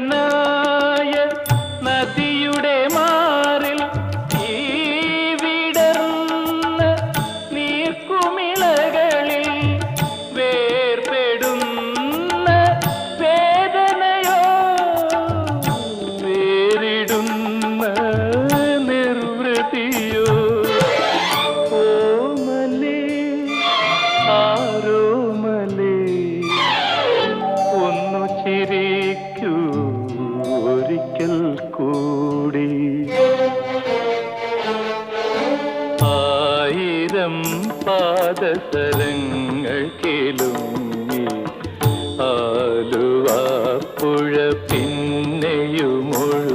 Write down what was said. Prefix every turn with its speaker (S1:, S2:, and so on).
S1: No. ഒരിക്കൽ കൂടി. ആയിരം പാദസരങ്ങൾ കേളുങ്ങി. ആലുവാ പുഴ പിന്നെയുമുഴ